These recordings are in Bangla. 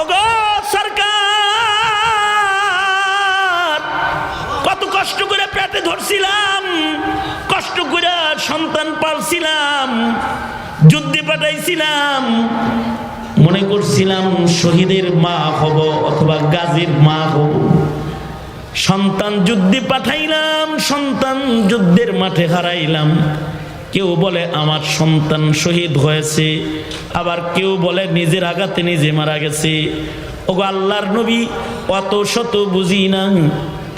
ওগো সরকার, কত কষ্ট করে পেটে ধরছিলাম, কষ্ট করে সন্তান পালছিলাম, যুদ্ধে পাঠাইছিলাম। মনে করছিলাম শহীদের মা হব অথবা গাজীর মা হব। সন্তান যুদ্ধে পাঠাইলাম, সন্তান যুদ্ধের মাঠে হারাইলাম। কেউ বলে আমার সন্তান শহীদ হয়েছে, আবার কেউ বলে নিজের আঘাতে নিজে মারা গেছে। ওগো আল্লাহর নবী, অত শত বুঝি না।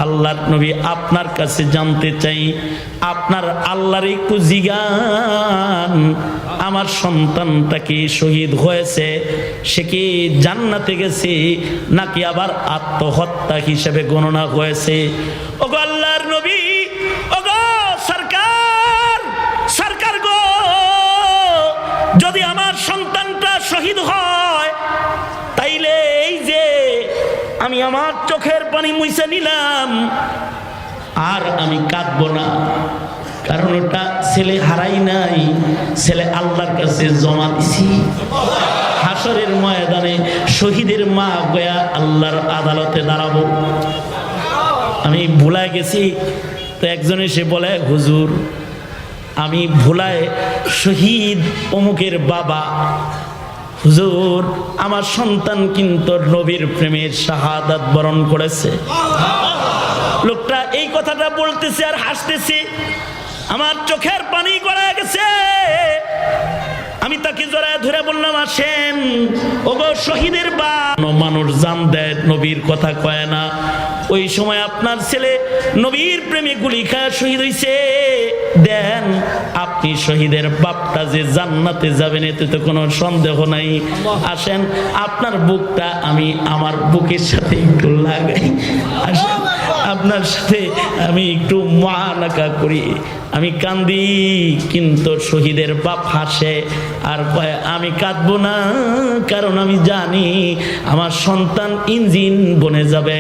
আল্লাহর নবী আপনার কাছে জানতে চাই, আপনার আল্লাহর একটু জিগান। আমার সন্তানটা কি শহীদ হয়েছে, সে কি জান্নাতে গেছে, নাকি আবার আত্মহত্যা হিসেবে গণনা হয়েছে? ওগো যদি আমার সন্তানটা শহীদ হয়, তাইলে এই যে আমি আমার চোখের পানি মুছে নিলাম, আর আমি কাঁদবো না। কারণ ওটা ছেলে হারাই নাই, ছেলে আল্লাহর কাছে জমা দিছি। হাসরের ময়দানে শহীদের মা গয়া আল্লাহর আদালতে দাঁড়াবো। আমি ভুলায় গেছি, তো একজন এসে বলে, হুজুর আমি ভোলায় শহীদ অমুকের বাবা। হুজুর, আমার সন্তান কিন্তু নবীর প্রেমের শাহাদাত বরণ করেছে। লোকটা এই কথাটা বলতেছে আর হাসতেছে। আমার চোখের পানি গড়ায় গেছে। আমি তাকে জড়ায় ধরে বললাম আসেন ওগো শহীদের বা মানুষ জান দেয়, নবীর কথা কয় না। ওই সময় আপনার ছেলে নবীর প্রেমে গুলি খায়, শহীদ হইছে। দেন আপনি শহীদের বাপটা যে জান্নাতে যাবেন, এতে তো কোনো সন্দেহ নাই। আসেন, আপনার বুকটা আমি আমার বুকের সাথে একটু লাগাই। আসেন, আপনার সাথে আমি একটু মহানাকা করি। আমি কান্দি, কিন্তু শহীদের বাপ হাসে। আর আমি কাঁদবো না, কারণ আমি জানি আমার সন্তান ইঞ্জিন বনে যাবে।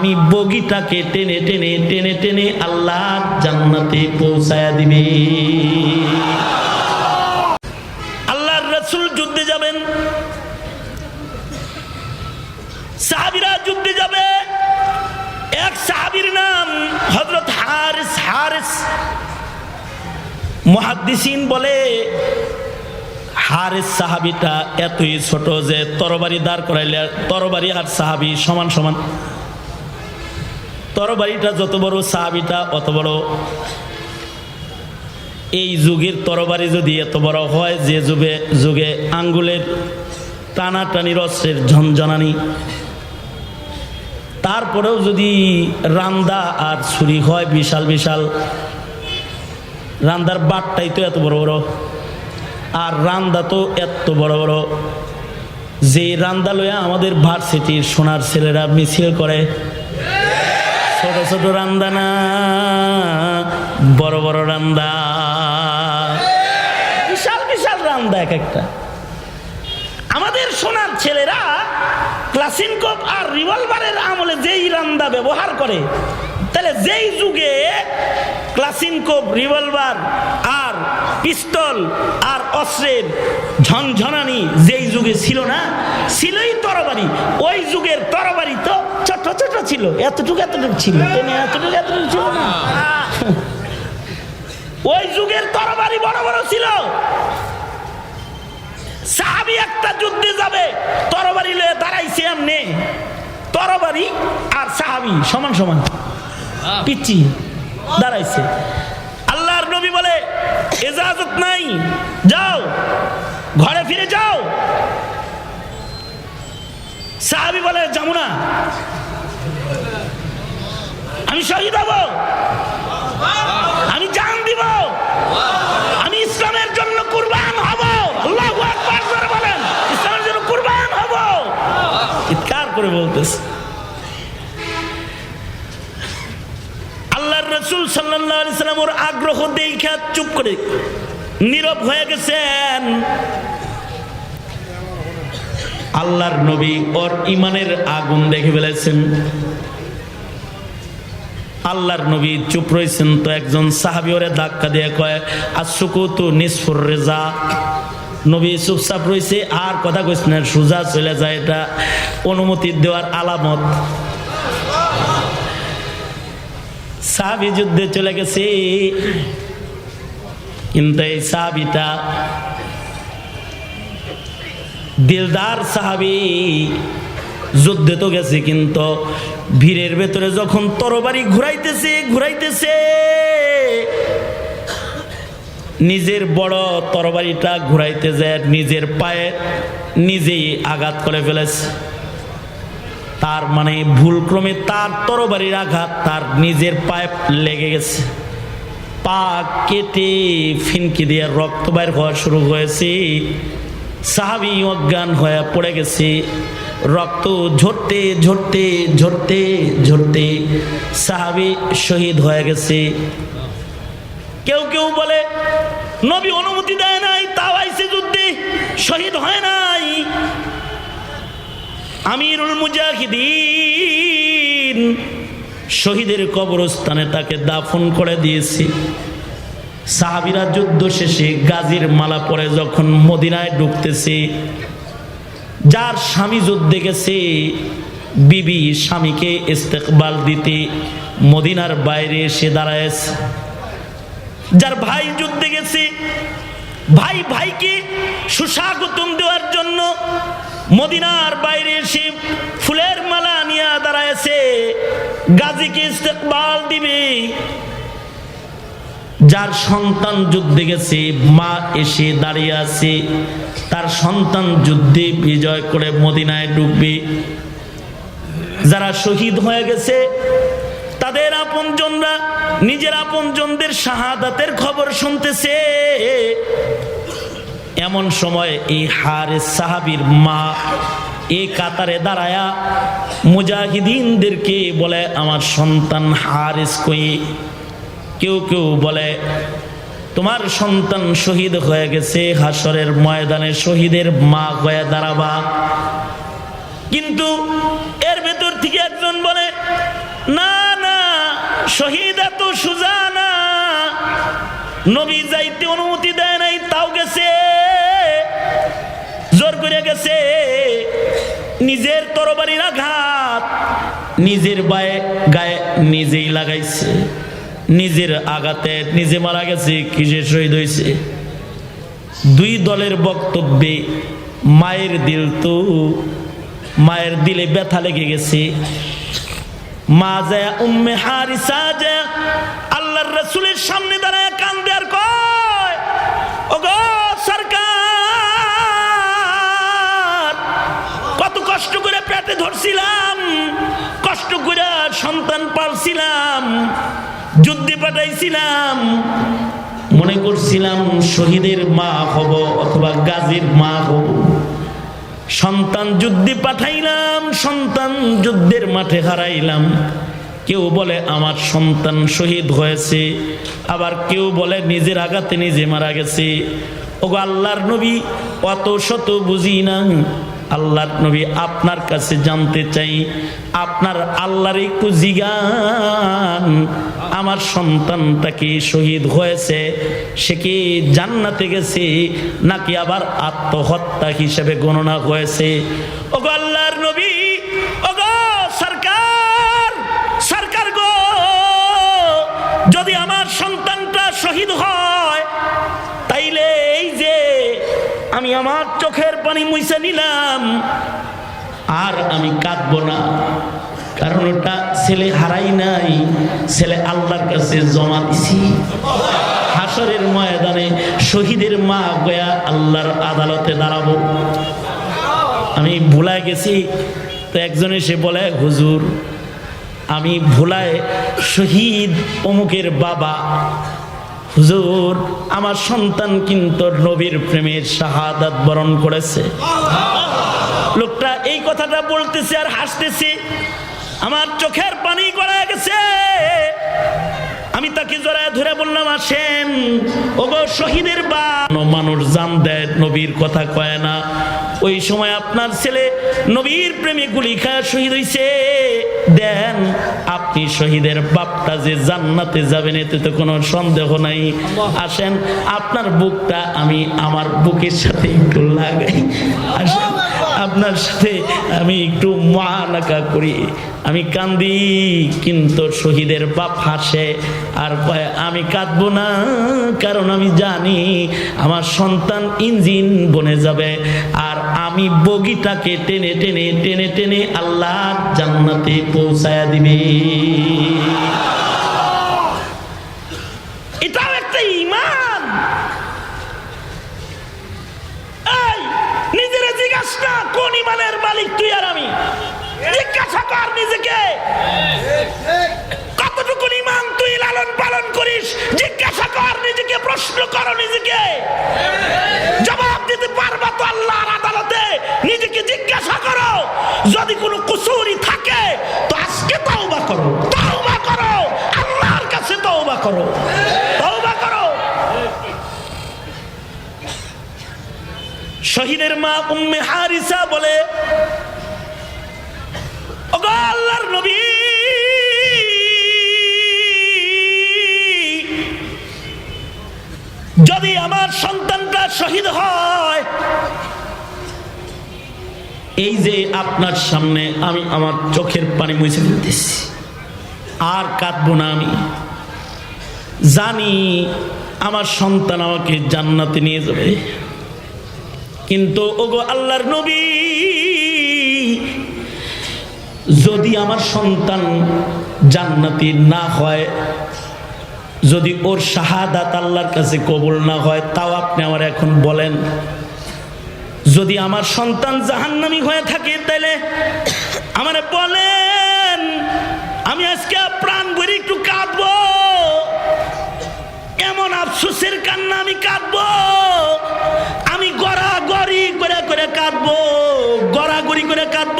আমি বগিটাকে টেনে টেনে টেনে টেনে আল্লাহ জান্নাতে পৌঁছায়া দিবে। আল্লাহর রসুল যুদ্ধে যাবেন। সাহাবিরা যুদ্ধে যাবে। এক সাহাবির নাম হজরত হারিস হারিস। মহাদ্দিসিন বলে, হারিস সাহাবিটা এতই ছোট যে তরবারি দাঁড় করাইলে, তরবারি আর সাহাবি সমান সমান। তরবারিটা যত বড় সাহাবিটা, অত বড়। এই যুগের তরবারি যদি এত বড় হয়, যে যুগে যুগে আঙ্গুলের টানাটানির অস্ত্রের ঝনঝনানি। তারপরেও যদি রান্দা আর ছুরি হয়, বিশাল বিশাল, রান্দার বাটটাই তো এত বড় বড়। আর রান্দা তো এত বড় বড়। যে রান্দা লইয়া আমাদের ভার্সিটির সোনার ছেলেরা মিছিল করে ছোট ছোট রান্দা না বড় বড় রান্দা। বিশাল বিশাল রান্দা এক একটা। আমাদের সোনার ছেলেরা ক্লাসিনকপ আর রিভলভারের আমলে যেই রান্দা ব্যবহার করে, তাহলে যেই যুগে ক্লাসিনকপ রিভলভার আর পিস্তল আর অস্ত্রের ঝনঝনানি যেই যুগে ছিল না, ছিলই তরবারি। ওই যুগের তরবারি তো ছোট ছিল এতটুকু এতটুকু ছিল এতটুকু এতটুকু ছিল না। ওই যুগের তরবারি বড় বড় ছিল। সাহাবি একটা যুদ্ধে যাবে তরবারি লয়ে দাঁড়াইছে এমনি। তরবারি আর সাহাবি সমান সমান। পিচ্ছি দাঁড়াইছে। আল্লাহর নবী বলে এজাজত নাই যাও ঘরে ফিরে যাও। সাহাবি বলে যাব না। আমি শহীদ হব। আমি জান দিব। আমি ইসলামের জন্য কুরবান হব। আল্লাহু বলেন, ইসলামের জন্য কুরবান হব। চিৎকার করে বলতেছে। আল্লাহর রসুল আলাইহি সাল্লাম ওর আগ্রহ দেখা চুপ করে নীরব হয়ে গেছেন। আল্লাহর নবী ওর ইমানের আগুন দেখে ফেলেছেন। আল্লাহর নবী চুপ রয়েছেন তো একজন সাহাবি ওরে ধাক্কা দিয়ে কয় আর সুকুতু নিসফুর রেজা। নবী চুপচাপ রয়েছে আর কথা কইস না, সোজা চলে যায় এটা অনুমতি দেওয়ার আলামত। সাহাবি যুদ্ধে চলে গেছে। কিন্তু এই সাহাবিটা দিলদার সাহাবি যুদ্ধে তো গেছে কিন্তু ভিড়ের ভেতরে যখন তরবারি ঘুরাইতেছে ঘুরাইতেছে, নিজের বড় তরবারিটা ঘুরাইতে যায়, নিজের পায়ে নিজেই আঘাত করে ফেলেছে। তার মানে ভুলক্রমে তার তরবারির আঘাত তার নিজের পায়ে লেগে গেছে। পা কেটে ফিনকি দিয়ে রক্ত বাইর হওয়া শুরু হয়েছে। সাহাবি অজ্ঞান হয়ে পড়ে গেছে। রক্ত ঝরতে ঝরতে ঝরতে ঝরতে সাহাবি শহীদ হয়ে গেছে। কেউ কেউ বলে, নবী অনুমতি দেয় নাই, তাও আইসে যুদ্ধে শহীদ হয় নাই। আমিরুল মুজাহিদিন শহীদের কবরস্থানে তাকে দাফন করে দিয়েছি। সাহাবিরা যুদ্ধ শেষে গাজীর মালা পরে যখন মদিনায় ঢুকতেছে যার স্বামী যুদ্ধে গেছে বিবি স্বামীকে ইস্তেকবাল দিতে মদিনার বাইরে এসে দাঁড়ায়ছে। যার ভাই যুদ্ধে গেছে ভাই ভাইকে সুস্বাগতম দেওয়ার জন্য মদিনার বাইরে এসে ফুলের মালা নিয়ে দাঁড়ায়ছে, গাজীকে ইস্তেকবাল দিবে। যার সন্তান যুদ্ধে গেছে, মা এসে দাঁড়িয়ে আছে, তার সন্তান যুদ্ধে বিজয় করে মদিনায় ঢুকবে যারা শহীদ হয়ে গেছে, তাদের আপন আপনজনরা, নিজের আপন আপনজনদের শাহাদাতের খবর শুনতেছে। এমন সময় এই হারে সাহাবির মা এই কাতারে দাঁড়ায়া মুজাহিদিনদেরকে বলে, আমার সন্তান হারিস কই? কেউ কেউ বলে, তোমার সন্তান শহীদ হয়ে গেছে হাসরের ময়দানে শহীদের মা হয়ে দাঁড়াবা। কিন্তু এর ভেতর থেকে একজন বলে, না না, শহীদ এত সুজা না। নবী যাইতে অনুমতি দেয় নাই, তাও গেছে, জোর করে গেছে। নিজের তরবারির আঘাত, নিজের বায়ে গায়ে নিজেই লাগাইছে। নিজের আঘাতে, নিজে মারা গেছে, কিসে শহীদ হয়েছে? দুই দলের বক্তব্যে মায়ের দিল তো, মায়ের দিলে ব্যথা লেগে গেছে। মা উম্মে হারিসা সামনে দাঁড়ায় কান্দে আর কয়, ওগো সরকার, কত কষ্ট করে পেটে ধরছিলাম, কষ্ট করে সন্তান পালছিলাম যুদ্ধে পাঠাইছিলাম। মনে করছিলাম শহীদের মা হব অথবা গাজীর মা হব। সন্তান যুদ্ধে পাঠাইলাম, সন্তান যুদ্ধের মাঠে হারাইলাম। কেউ বলে আমার সন্তান শহীদ হয়েছে, আবার কেউ বলে নিজের আঘাতে নিজে মারা গেছে। ওগো আল্লাহর নবী, অত শত বুঝি না। আল্লাহর নবী আপনার কাছে জানতে চাই, আপনার আল্লাহর একটু জিগান। আমার সন্তানটা কি শহীদ হয়েছে? সে কি জান্নাতে গেছে, নাকি আবার আত্মহত্যা হিসেবে গণনা হয়েছে? ওগো পানি মুছে নিলাম। আর আমি কাঁদবো না। কারণ ওটা ছেলে হারাই নাই। ছেলে আল্লাহর কাছে জমা দিছি। হাসরের ময়দানে শহীদের মা গয়া আল্লাহর আদালতে দাঁড়াবো। আমি ভুলায় গেছি। তো একজন এসে বলে, হুজুর, আমি ভুলায় শহীদ অমুকের বাবা। হুজুর, আমার সন্তান কিন্তু নবীর প্রেমের শাহাদাত বরণ করেছে। লোকটা এই কথাটা বলতেছে আর হাসতেছি। আমার চোখের পানি গড়া গেছে। আমি তাকে জড়ায় ধরে বললাম, আসেন। ওগো শহীদের বা মানুষ জান দেয়, নবীর কথা কয় না। ওই সময় আপনার ছেলে নবীর প্রেমে গুলি খায়, শহীদ হইছে। দেন, আপনি শহীদের বাপটা যে জান্নাতে যাবেন, এতে তো কোনো সন্দেহ নাই। আসেন, আপনার বুকটা আমি আমার বুকের সাথে একটু লাগাই। আসেন। আপনার সাথে আমি একটু মহানাকা করি। আমি কান্দি, কিন্তু শহীদের বাপ হাসে। আর আমি কাঁদবো না, কারণ আমি জানি আমার সন্তান ইঞ্জিন বনে যাবে। আর আমি বগিটাকে টেনে টেনে টেনে টেনে আল্লাহ জান্নাতে পৌঁছায়া দিবে এটাও একটা ইমান এই নিজের জিজ্ঞাস না কোন ইমানের মালিক তুই আর আমি জিজ্ঞাসা নিজেকে কতটুকু ইমান তুই লালন পালন করিস? জিজ্ঞাসা কর, নিজেকে প্রশ্ন করো নিজেকে। জবাব দিতে পারবা তো আল্লাহর আদালতে। নিজেকে জিজ্ঞাসা করো। যদি কোনো কুসুরি থাকে, তো আজকে তওবা করো। তওবা করো। আল্লাহর কাছে তওবা করো। তওবা করো। শহীদের মা উম্মে হারিসা বলে যদি আমার সন্তানটা শহীদ হয়, এই যে আপনার সামনে আমি আমার চোখের পানি মুছে ফেলতেছি আর কাঁদবো না আমি। জানি আমার সন্তান আমাকে জান্নাতে নিয়ে যাবে। কিন্তু ওগো আল্লাহর নবী, যদি আমার সন্তান জান্নাতি না হয় যদি ওর শাহাদাত আল্লাহর কাছে কবুল না হয়, তাও আপনি আমার এখন বলেন। যদি আমার সন্তান জাহান্নামি হয়ে থাকে তাহলে আমার বলেন, আমি আজকে প্রাণ ভরে একটু কাঁদবো। এমন আফসোসের কান্না আমি কাঁদবো। আমি গড়া গড়াগড়ি করে করে কাঁদবো, গড়াগড়ি করে কাঁদবো।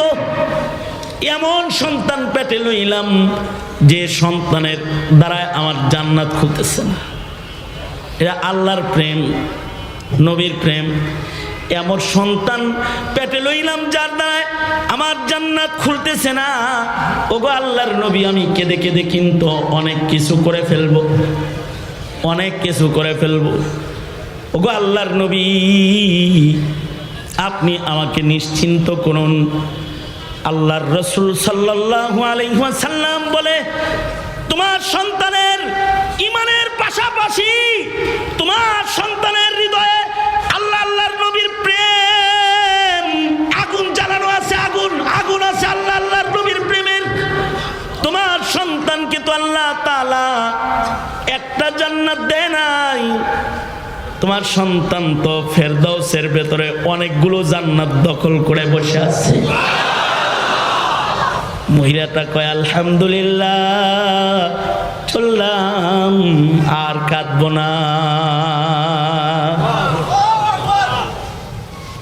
এমন সন্তান পেটে লইলাম যে সন্তানের দ্বারা আমার জান্নাত খুলতেছে না। এটা আল্লাহর প্রেম, নবীর প্রেম। এমন সন্তান পেটে লইলাম যার দ্বারায় আমার জান্নাত খুলতেছে না। ওগো আল্লাহর নবী, আমি কেঁদে কেঁদে কিন্তু অনেক কিছু করে ফেলব। অনেক কিছু করে ফেলব। ওগো আল্লাহর নবী, আপনি আমাকে নিশ্চিন্ত করুন। আল্লাহর রসুল সাল্লাহ আলহাসাল্লাম বলে, তোমার সন্তানের ইমানের পাশাপাশি তোমার সন্তানের হৃদয়ে আল্লাহ আল্লাহর নবীর প্রেম, আগুন জ্বালানো আছে, আগুন আগুন আছে আল্লাহ আল্লাহর নবীর প্রেমের। তোমার সন্তানকে তো আল্লাহ তালা একটা জান্নাত দেয় নাই। তোমার সন্তান তো ফেরদাউসের ভেতরে অনেকগুলো জান্নাত দখল করে বসে আছে। মহিলাটা কয় আলহামদুলিল্লাহ চললাম আর কাঁদবো না।